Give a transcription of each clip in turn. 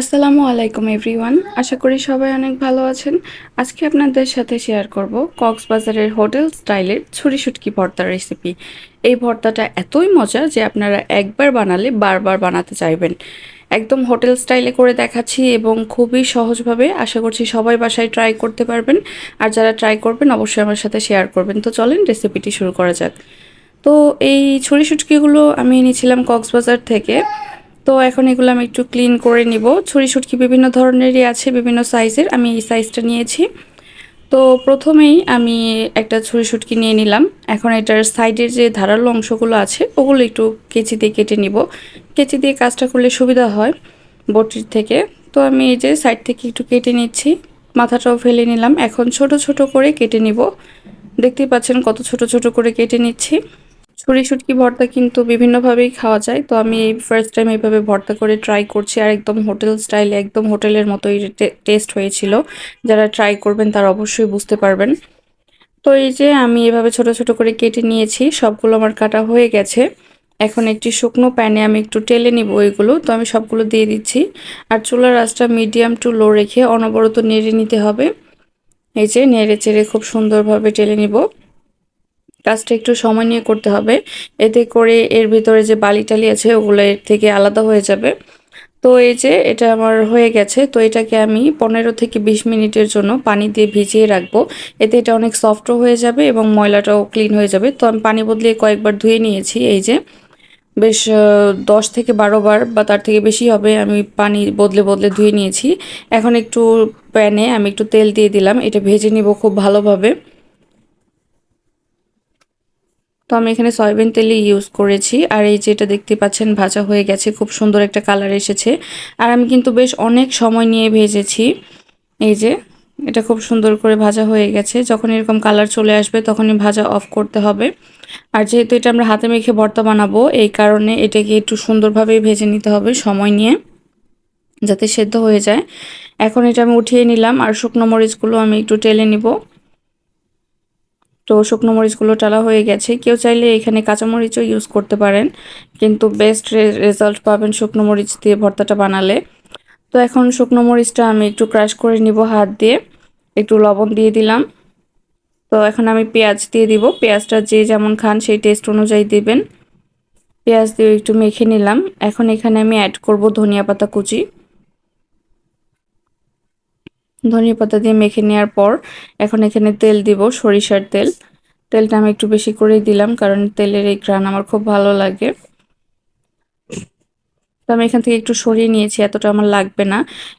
আসসালামু আলাইকুম, এভরিওয়ান। আশা করি সবাই অনেক ভালো আছেন। আজকে আপনাদের সাথে শেয়ার করব কক্সবাজারের হোটেল স্টাইলের ছুরি শুটকি ভর্তার রেসিপি। এই ভর্তাটা এতই মজা যে আপনারা একবার বানালে বারবার বানাতে চাইবেন। একদম হোটেল স্টাইলে করে দেখাচ্ছি এবং খুবই সহজভাবে আশা করছি সবাই বাসায় ট্রাই করতে পারবেন। আর যারা ট্রাই করবেন, অবশ্যই আমার সাথে শেয়ার করবেন। তো চলেন রেসিপিটি শুরু করা যাক। তো এই ছুরি শুটকিগুলো আমি এনেছিলাম কক্সবাজার থেকে। তো এখন এগুলো আমি একটু ক্লিন করে নিব। ছুরি সুটকি বিভিন্ন ধরনেরই আছে, বিভিন্ন সাইজের আমি এই সাইজটা নিয়েছি। তো প্রথমেই আমি একটা ছুরি সুটকি নিয়ে নিলাম। এখন এটার সাইডের যে ধারালো অংশগুলো আছে, ওগুলো একটু কেচি দিয়ে কেটে নিব। কেচি দিয়ে কাজটা করলে সুবিধা হয় বটির থেকে। তো আমি এই যে সাইড থেকে একটু কেটে নিচ্ছি। মাথাটাও ফেলে নিলাম। এখন ছোট ছোট করে কেটে নিব। দেখতেই পাচ্ছেন কত ছোট ছোট করে কেটে নিচ্ছি। ছুরি, শুটকি, ভর্তা কিন্তু বিভিন্নভাবেই খাওয়া যায়। তো আমি এই ফার্স্ট টাইম এইভাবে ভর্তা করে ট্রাই করছি আর একদম হোটেল স্টাইলে একদম হোটেলের মতোই টেস্ট হয়েছিল। যারা ট্রাই করবেন তারা অবশ্যই বুঝতে পারবেন। তো এই যে আমি এভাবে ছোট ছোট করে কেটে নিয়েছি, সবগুলো আমার কাটা হয়ে গেছে। এখন একটি শুকনো প্যানে আমি একটু টেলে নিব এগুলো। তো আমি সবগুলো দিয়ে দিচ্ছি। আর চুলার আঁচটা মিডিয়াম টু লো রেখে অনবরত নেড়ে নিতে হবে। এই যে নেড়ে চেড়ে খুব সুন্দরভাবে টেলে নিব। কাজটা একটু সময় নিয়ে করতে হবে। এতে করে এর ভিতরে যে বালি টালি আছে, ওগুলো এর থেকে আলাদা হয়ে যাবে। তো এই যে এটা আমার হয়ে গেছে, তো এটাকে আমি পনেরো থেকে বিশ মিনিটের জন্য পানি দিয়ে ভিজিয়ে রাখব। এতে এটা অনেক সফটও হয়ে যাবে এবং ময়লাটাও ক্লিন হয়ে যাবে। তো আমি পানি বদলিয়ে কয়েকবার ধুয়ে নিয়েছি এই যে। বেশ দশ থেকে বারো বার বা তার থেকে বেশি হবে আমি পানি বদলে বদলে ধুয়ে নিয়েছি। এখন একটু প্যানে আমি একটু তেল দিয়ে দিলাম। এটা ভেজে নিব খুব ভালোভাবে। তো আমি এখানে সয়াবিন তেলই ইউজ করেছি। আর এই যেটা দেখতে পাচ্ছেন, ভাজা হয়ে গেছে, খুব সুন্দর একটা কালার এসেছে। আর আমি কিন্তু বেশ অনেক সময় নিয়ে ভেজেছি। এই যে, এটা খুব সুন্দর করে ভাজা হয়ে গেছে। যখন এরকম কালার চলে আসবে, তখনই ভাজা অফ করতে হবে। আর যেহেতু এটা আমরা হাতে মেখে ভর্তা বানাবো, এই কারণে এটাকে একটু সুন্দরভাবে ভেজে নিতে হবে সময় নিয়ে, যাতে সেদ্ধ হয়ে যায়। এখন এটা আমি উঠিয়ে নিলাম, আর শুকনো মরিচগুলো আমি একটু টেলে নিব। তো শুকনো মরিচগুলো টালা হয়ে গেছে। কেউ চাইলে এখানে কাঁচামরিচও ইউজ করতে পারেন। কিন্তু বেস্ট রেজাল্ট পাবেন শুকনো মরিচ দিয়ে ভর্তাটা বানালে। তো এখন শুকনো মরিচটা আমি একটু ক্রাশ করে নিব হাত দিয়ে। একটু লবণ দিয়ে দিলাম। তো এখন আমি পেঁয়াজ দিয়ে দিব। পেঁয়াজটা যে যেমন খান সেই টেস্ট অনুযায়ী দিবেন। পেঁয়াজ দিয়ে একটু মেখে নিলাম। এখন এখানে আমি অ্যাড করব ধনিয়া পাতা কুচি। ধনিয়া পাতা দিয়ে মেখে নেওয়ার পর এখন এখানে তেল দিব, সরিষার তেল। তেলটা আমি একটু বেশি করেই দিলাম কারণ তেলের এই ঘ্রাণ আমার খুব ভালো লাগে। তো আমি এখান থেকে একটু সরিয়ে নিয়েছি, এতটা আমার লাগবে না।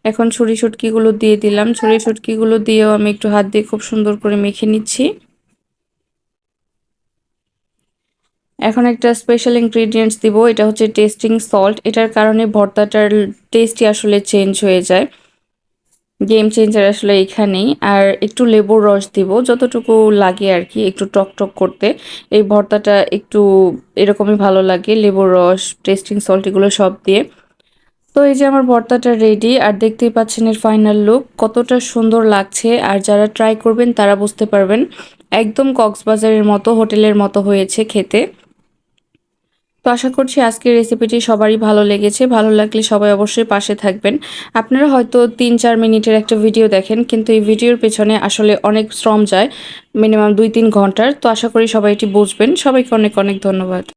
এখন ছুরি সুটকিগুলো দিয়ে দিলাম। ছুরি সুটকিগুলো দিয়েও আমি একটু হাত দিয়ে খুব সুন্দর করে মেখে নিচ্ছি। এখন একটা স্পেশাল ইনগ্রিডিয়েন্টস দিব, এটা হচ্ছে টেস্টিং সল্ট এটার কারণে ভর্তাটার টেস্টই আসলে চেঞ্জ হয়ে যায়। গেম চেঞ্জার আসলে এখানেই আর একটু লেবুর রস দিব, যতটুকু লাগে আর কি একটু টক টক করতে। এই ভর্তাটা একটু এরকমই ভালো লাগে, লেবুর রস টেস্টিং সল্ট এগুলো সব দিয়ে। তো এই যে আমার ভর্তাটা রেডি আর দেখতেই পাচ্ছেন এর ফাইনাল লুক কতটা সুন্দর লাগছে। আর যারা ট্রাই করবেন, তারা বুঝতে পারবেন, একদম কক্সবাজারের মতো, হোটেলের মতো হয়েছে খেতে। তো আশা করছি আজকের রেসিপিটি সবারই ভালো লেগেছে। ভালো লাগলে সবাই অবশ্যই পাশে থাকবেন। আপনারা হয়তো তিন চার মিনিটের একটা ভিডিও দেখেন, কিন্তু এই ভিডিওর পেছনে আসলে অনেক শ্রম যায় মিনিমাম দুই তিন ঘণ্টার। তো আশা করি সবাই এটি বুঝবেন। সবাইকে অনেক অনেক ধন্যবাদ।